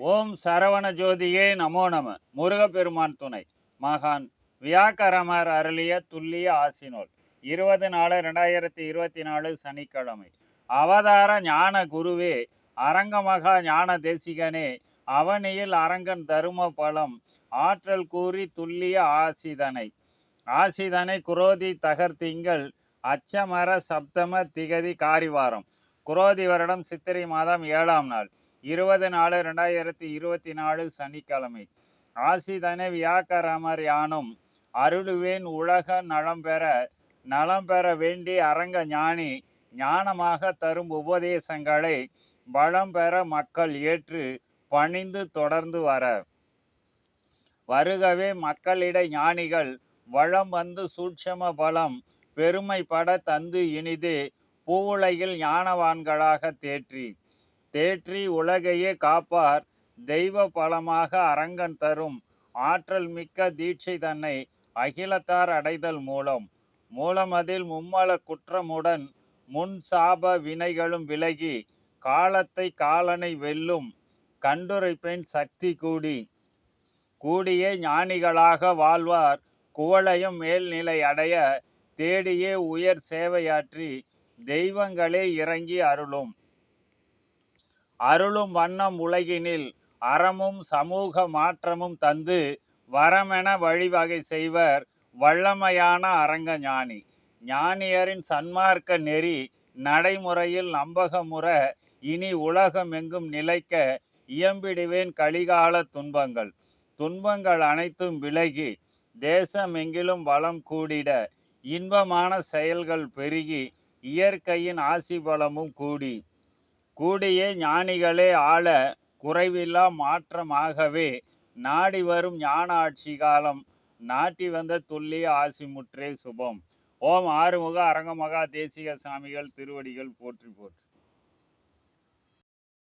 ஓம் சரவண ஜோதியே நமோ நம. முருகப்பெருமான் துணை. மகான் வியாக்கரமர் அருளிய துல்லிய ஆசினோல் இருபது நாலு ரெண்டாயிரத்தி இருபத்தி நாலு சனிக்கிழமை. அவதார ஞான குருவே அரங்கமகா ஞான தேசிகனே அவனியில் அரங்கன் தரும பலம் ஆற்றல் கூறி துல்லிய ஆசிதனை. ஆசிதனை குரோதி தகர்த்திங்கள் அச்சமர சப்தம திகதி காரிவாரம். குரோதி வருடம் சித்திரை மாதம் ஏழாம் நாள். இருபது நாலு ரெண்டாயிரத்தி இருபத்தி நாலு சனிக்கிழமை. ஆசிதனை வியாக்கரமர் யானும் அருளுவேன் உலக நலம் பெற நலம் பெற வேண்டி அரங்க ஞானி ஞானமாக தரும் உபதேசங்களை பலம் பெற மக்கள் ஏற்று பணிந்து தொடர்ந்து வர. வருகவே மக்களிட ஞானிகள் வளம் வந்து சூட்சம பலம் பெருமைப்பட தந்து இனிது பூவுலகில் ஞானவான்களாக தேற்றி. தேற்றி உலகையே காப்பார். தெய்வ பலமாக அரங்கன் தரும். ஆற்றல் மிக்க தீட்சை தன்னை அகிலத்தார் அடைதல் மூலம். மூலமதில் மும்மல குற்றமுடன் முன் சாப வினைகளும் விலகி காலத்தை காலனை வெல்லும் கண்டுரைப்பெண் சக்தி கூடி. கூடியே ஞானிகளாக வாழ்வார். குவளையும் மேல்நிலை அடைய தேடியே உயர் சேவையாற்றி தெய்வங்களே இறங்கி அருளும். அருளும் வண்ணம் உலகினில் அறமும் சமூக மாற்றமும் தந்து வரமென வழிவகை செய்வர் வல்லமையான அரங்க ஞானி. ஞானியரின் சன்மார்க்க நெறி நடைமுறையில் நம்பகமுற இனி உலகம் எங்கும் நிலைக்க இயம்பிடுவேன் கலிகால துன்பங்கள். துன்பங்கள் அனைத்தும் விலகி தேசம் எங்கிலும் வளம் கூடிட இன்பமான செயல்கள் பெருகி இயற்கையின் ஆசி பலமும் கூடி கூடிய ஞானிகளே ஆள குறைவில்லா மாற்றமாகவே நாடி வரும் ஞான ஆட்சி காலம். நாட்டி வந்த துல்லிய ஆசி முற்றே சுபம். ஓம் ஆறுமுக அரங்கமகா தேசிக சாமிகள் திருவடிகள் போற்றி போற்றி.